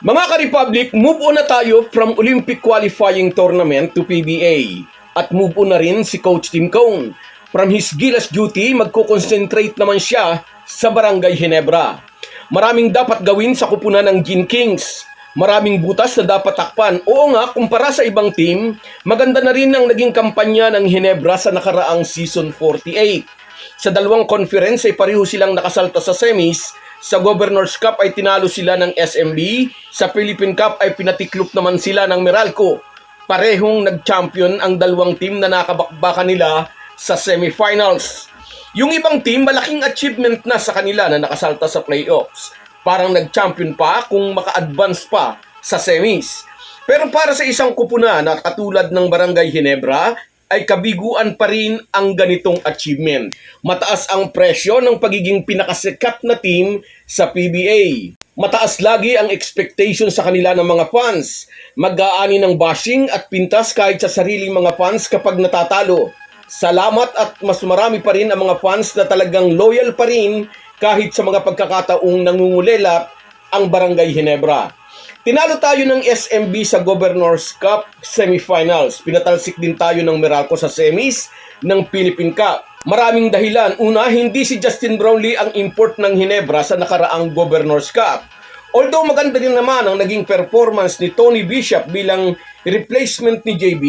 Mga ka-Republic, move on na tayo from Olympic qualifying tournament to PBA. At move on na rin si Coach Tim Cone. From his Gilas duty, magko-concentrate naman siya sa Barangay Ginebra. Maraming dapat gawin sa kupunan ng Gin Kings. Maraming butas na dapat takpan. Oo nga, kumpara sa ibang team, maganda na rin ang naging kampanya ng Ginebra sa nakaraang season 48. Sa dalawang conference ay pareho silang nakasalta sa semis. Sa Governors Cup ay tinalo sila ng SMB. Sa Philippine Cup ay pinatiklop naman sila ng Meralco. Parehong nag-champion ang dalawang team na nakabakbakan nila sa semifinals. Yung ibang team, malaking achievement na sa kanila na nakasalta sa playoffs. Parang nag-champion pa kung maka-advance pa sa semis. Pero para sa isang kupuna na katulad ng Barangay Ginebra, ay kabiguan pa rin ang ganitong achievement. Mataas ang presyo ng pagiging pinakasikat na team sa PBA. Mataas lagi ang expectation sa kanila ng mga fans. Mag-aani ng bashing at pintas kahit sa sariling mga fans kapag natatalo. Salamat at mas marami pa rin ang mga fans na talagang loyal pa rin kahit sa mga pagkakataong nangungulelap ang Barangay Ginebra. Tinalo tayo ng SMB sa Governors Cup semifinals. Pinatalsik din tayo ng Meralco sa semis ng Philippine Cup. Maraming dahilan. Una, hindi si Justin Brownlee ang import ng Ginebra sa nakaraang Governors Cup. Although maganda din naman ang naging performance ni Tony Bishop bilang replacement ni JB,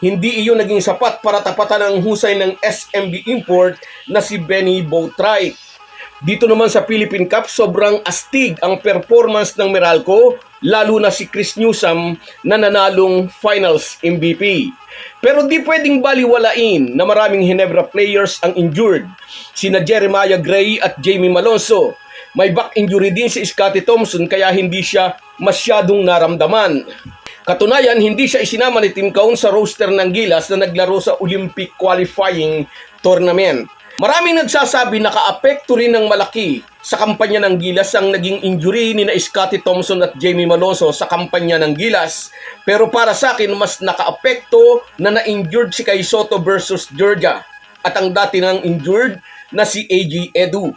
hindi iyon naging sapat para tapatan ang husay ng SMB import na si Benny Boatwright. Dito naman sa Philippine Cup, sobrang astig ang performance ng Meralco, lalo na si Chris Newsom na nanalong Finals MVP. Pero di pwedeng baliwalain na maraming Ginebra players ang injured. Sina Jeremiah Gray at Jamie Malonzo. May back injury din si Scottie Thompson kaya hindi siya masyadong naramdaman. Katunayan, hindi siya isinama ni Tim Cone sa roster ng Gilas na naglaro sa Olympic qualifying tournament. Maraming nagsasabi na kaapekto rin ng malaki sa kampanya ng Gilas ang naging injury ni na Scottie Thompson at Jamie Malonzo sa kampanya ng Gilas. Pero para sa akin, mas nakaapekto na na-injured si Kay Soto versus Georgia at ang dati nang injured na si AG Edu.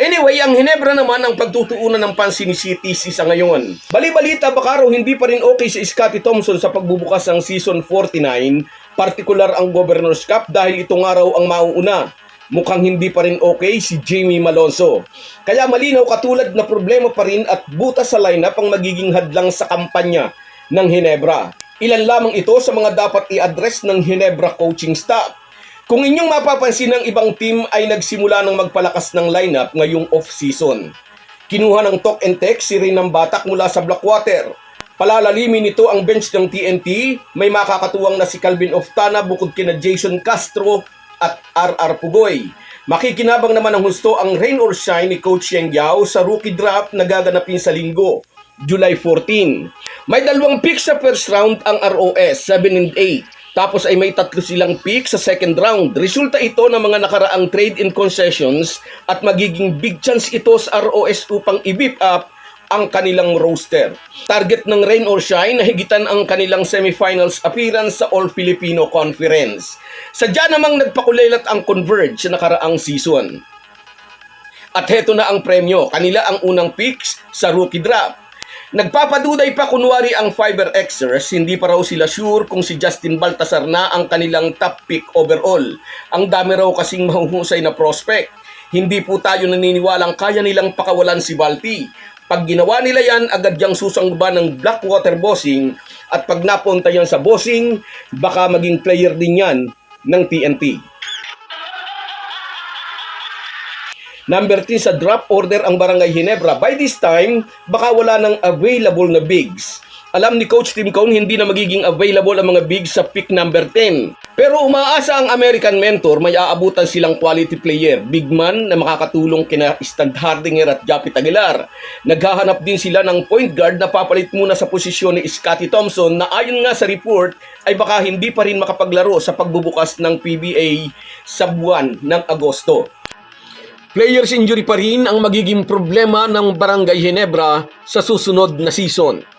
Anyway, ang Hinebra naman ang pagtutuunan ng pansin ni CTC sa ngayon. Bali-balita baka hindi pa rin okay si Scottie Thompson sa pagbubukas ng season 49, partikular ang Governors Cup dahil itong araw ang mauuna. Mukhang hindi pa rin okay si Jamie Malonzo. Kaya malinaw katulad na problema pa rin at butas sa lineup ang magiging hadlang sa kampanya ng Hinebra. Ilan lamang ito sa mga dapat i-address ng Hinebra coaching staff. Kung inyong mapapansin ng ibang team ay nagsimula ng magpalakas ng lineup ngayong off-season. Kinuha ng talk and text si Rinang Batak mula sa Blackwater. Palalalimin nito ang bench ng TNT, may makakatuwang na si Calvin Oftana bukod kina Jason Castro at RR Pugoy. Makikinabang naman ng husto ang rain or shine ni Coach Yang Yao sa rookie draft na gaganapin sa linggo, July 14. May dalawang pick sa first round ang ROS, 7 and 8. Tapos ay may tatlo silang pick sa second round. Resulta ito ng mga nakaraang trade in concessions at magiging big chance ito sa ROS upang i-beef up ang kanilang roster. Target ng Rain or Shine na higitan ang kanilang semifinals appearance sa All-Filipino Conference. Sadya namang nagpakulilat ang Converge sa nakaraang season. At heto na ang premyo. Kanila ang unang picks sa rookie draft. Nagpapaduday pa kunwari ang Fiber Xers, hindi pa raw sila sure kung si Justin Baltasar na ang kanilang top pick overall. Ang dami raw kasing mahuhusay na prospect. Hindi po tayo naniniwalang kaya nilang pakawalan si Balti. Pag ginawa nila yan, agad yang susangba ng Blackwater Bossing at pag napunta yan sa Bossing, baka maging player din yan ng TNT. Number 10 sa drop order ang Barangay Ginebra. By this time, baka wala ng available na bigs. Alam ni Coach Tim Cone hindi na magiging available ang mga bigs sa pick number 10. Pero umaasa ang American mentor may aabutan silang quality player, big man na makakatulong kina Stan Hardinger at Japit Aguilar. Naghahanap din sila ng point guard na papalit muna sa posisyon ni Scottie Thompson na ayon nga sa report ay baka hindi pa rin makapaglaro sa pagbubukas ng PBA sa buwan ng Agosto. Players injury pa rin ang magiging problema ng Barangay Ginebra sa susunod na season.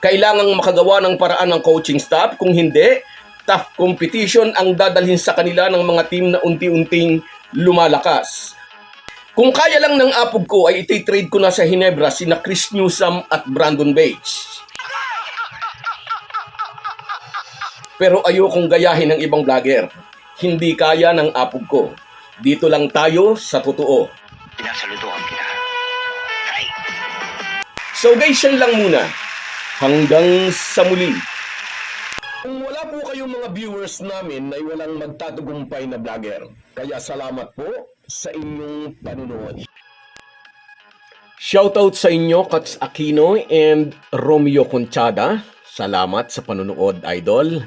Kailangang makagawa ng paraan ng coaching staff kung hindi, tough competition ang dadalhin sa kanila ng mga team na unti-unting lumalakas. Kung kaya lang ng apog ko ay ititrade ko na sa Hinebra sina Chris Newsom at Brandon Bates. Pero ayokong gayahin ng ibang vlogger. Hindi kaya ng apog ko. Dito lang tayo sa totoo. Pinasalutuhan kita. So guys, yan lang muna. Hanggang sa muli. Kung wala po kayong mga viewers namin ay walang magtatagumpay na vlogger. Kaya salamat po sa inyong panunood. Shoutout sa inyo, Kats Aquino and Romeo Conchada. Salamat sa panunood, idol.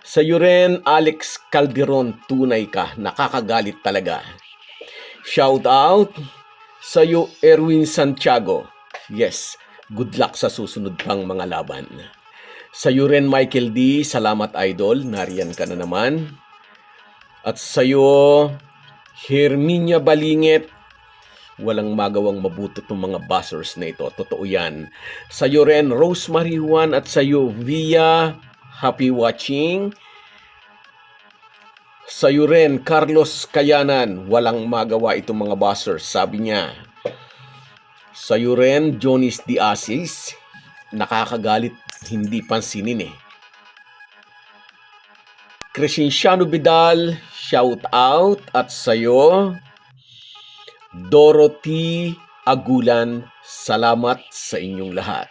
Sa iyo rin, Alex Calderon, tunay ka. Nakakagalit talaga. Shoutout sa iyo, Erwin Santiago. Yes, good luck sa susunod pang mga laban. Sa iyo rin, Michael D. Salamat, idol. Nariyan ka na naman. At sa iyo, Herminia Balingit. Walang magawang mabuto itong mga buzzers na ito. Totoo yan. Sa iyo rin, Rosemary Juan at sa iyo, Via. Happy watching. Sa iyo rin, Carlos Kayanan. Walang magawa itong mga buzzers. Sabi niya. Sa iyo rin, Jonis Diasis. Nakakagalit, hindi pansinin eh. Crescenciano Vidal, shout out. At sa'yo, Dorothy Agulan, salamat sa inyong lahat.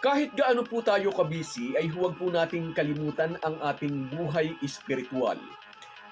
Kahit gaano po tayo kabisi, ay huwag po nating kalimutan ang ating buhay espiritual.